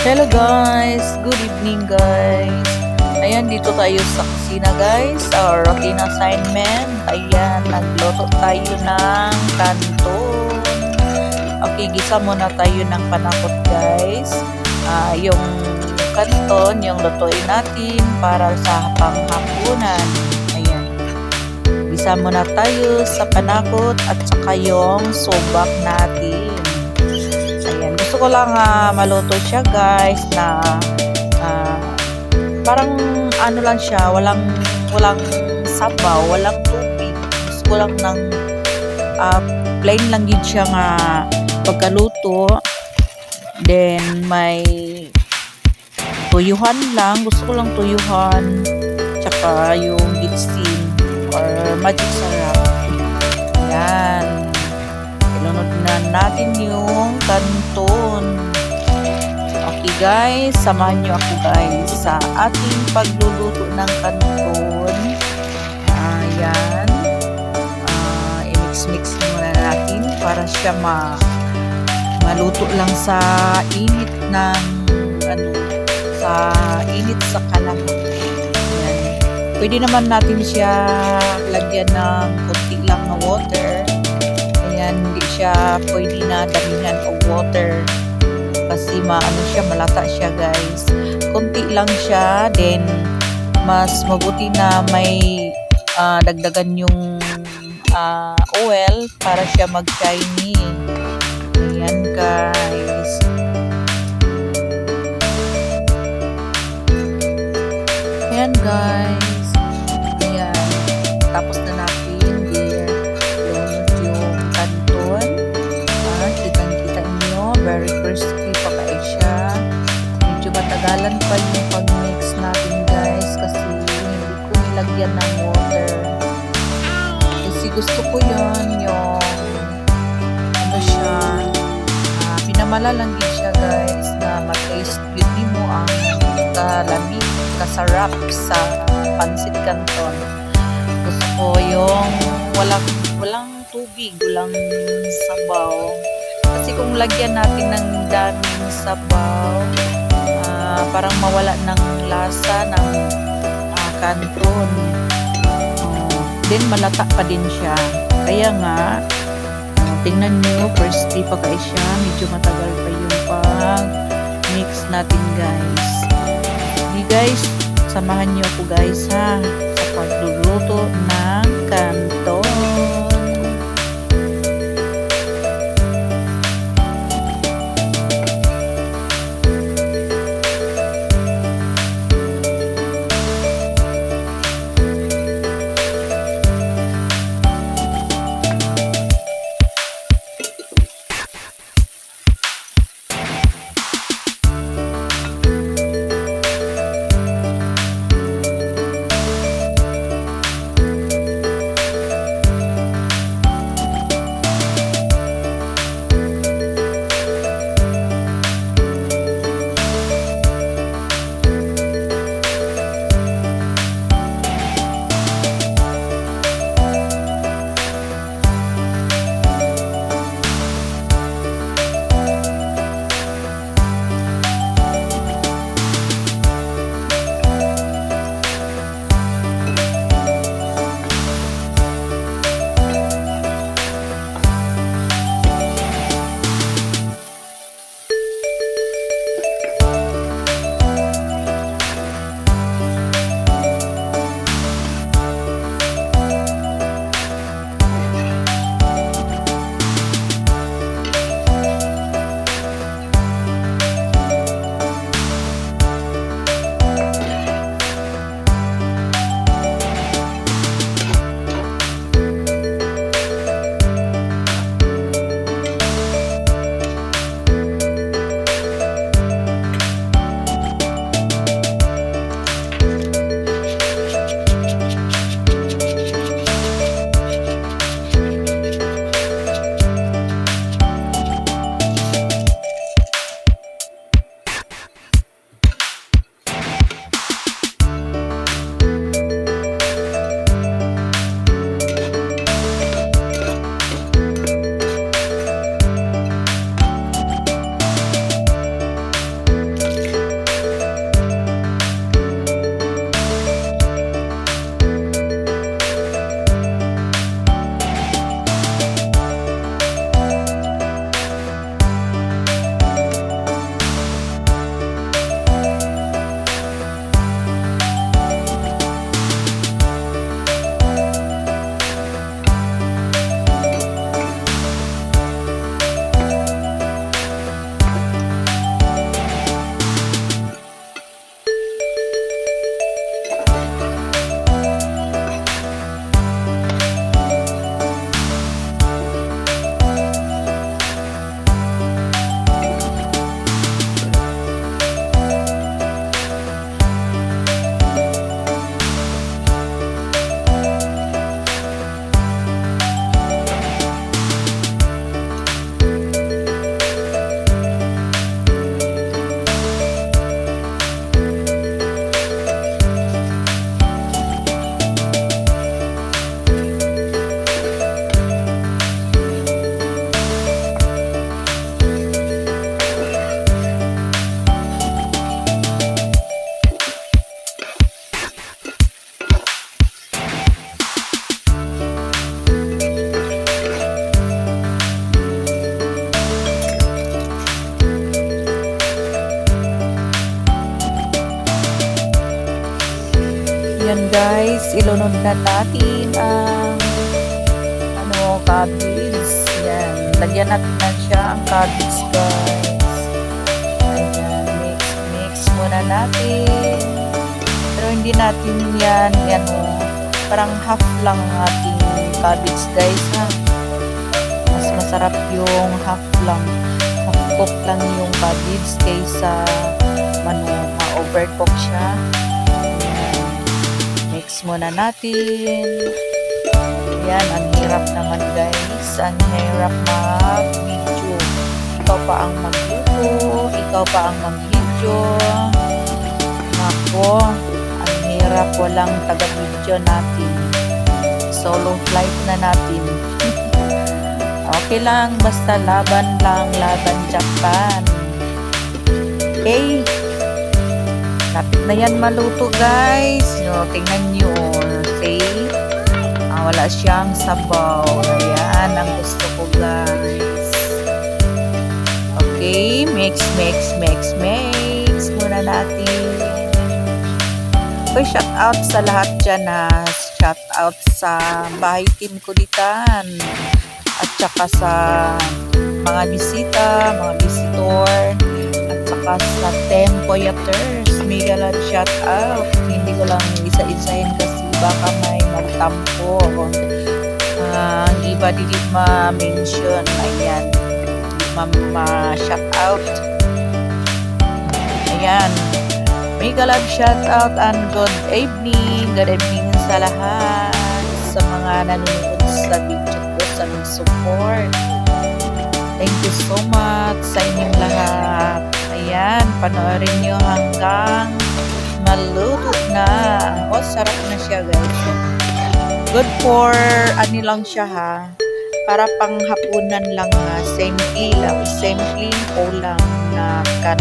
Hello guys! Good evening guys! Ayan, dito tayo sa kusina guys. Our routine assignment. Ayan, nagluto tayo ng kanton. Okay, gisa muna tayo ng panakot guys. Ah, yung kanton, yung lutuin natin para sa panghapunan. Ayan. Gisa muna tayo sa panakot at saka yung subak natin. Ko lang ah, maluto siya guys na ah, parang ano lang siya, walang walang sabaw, walang tubig. Gusto ko lang ng ah, plain lang yun siya nga pagkaluto. Then may tuyuhan lang, gusto ko lang tuyuhan. Tsaka yung gitsin or magic sarap. Ayan. Ilunod na natin yung kanton. Okay guys, samahan nyo ako guys sa ating pagluluto ng kanton. Ayan. Ah, i-mix-mix muna natin para siya ma maluto lang sa init ng ano sa init sa. Ayan. Pwede naman natin siya lagyan ng konti lang na water. Ayan, hindi siya pwede na damihan of water kasi maano siya, malata siya guys. Konti lang siya, then mas mabuti na may ah, dagdagan yung ah, oil para siya mag-shiny. Ayan guys. Ayan guys. Ayan. Tapos na natin matagalan pa yung pag-mix natin guys. Kasi hindi ko nilagyan ng water. Kasi gusto ko yon yung ano siya. Ah, pinamala lang din siya guys na ma-taste beauty mo ang kalamig, kasarap sa pansit canton. Gusto ko yung walang walang tubig, walang sabaw. Kasi kung lagyan natin ng daming sabaw, ah, parang mawala ng lasa ng ah, canton. Oh, then malata pa din siya. Kaya nga, ah, tingnan nyo, crispy pa kayo siya. Medyo matagal pa yung pag mix natin guys. Hindi guys, samahan nyo ako guys ha sa pagluluto ng kanton. Guys, ilunod na natin ang ano, cabbage. Yan. Lagyan natin na siya ang cabbage guys. Ayan, mix, mix muna natin. Pero hindi natin yan, yan o, parang half lang ang ating cabbage guys ha. Mas masarap yung half lang. Half cook lang yung cabbage kaysa ano, ma-overcook siya. Mix muna natin. Ayan, ang hirap naman guys. Ang hirap mag-video. Ikaw pa ang mag-video. Ikaw pa ang mag-video. Nako, ang hirap walang taga-video natin. Solo flight na natin. okay lang, basta laban lang, laban Japan. Okay. Lapit na yan maluto guys. No, tingnan nyo. Okay. Ah, wala siyang sabaw. Ayan, ang gusto ko guys. Okay, mix, mix, mix, mix. Muna natin. Okay, shout out sa lahat dyan ha. Shout out sa bahay team Kulitan. At saka sa mga bisita, mga visitor. At saka sa Tempoyaters. Mega love shout out. Hindi ko lang isa-isahin kasi baka may magtampo. Ah, Ang iba di ma-mention. Ayan. Ma-shout out. Ayan. Mega love shout out and good evening. Good evening sa lahat. Sa mga nanonood sa video ko sa support. Thank you so much sa inyong lahat. Ayan, panoorin nyo hanggang maluto na. O, sarap na siya guys. Good for, ano lang siya ha. Para pang hapunan lang ha. Simple lang. Simple ulam na kan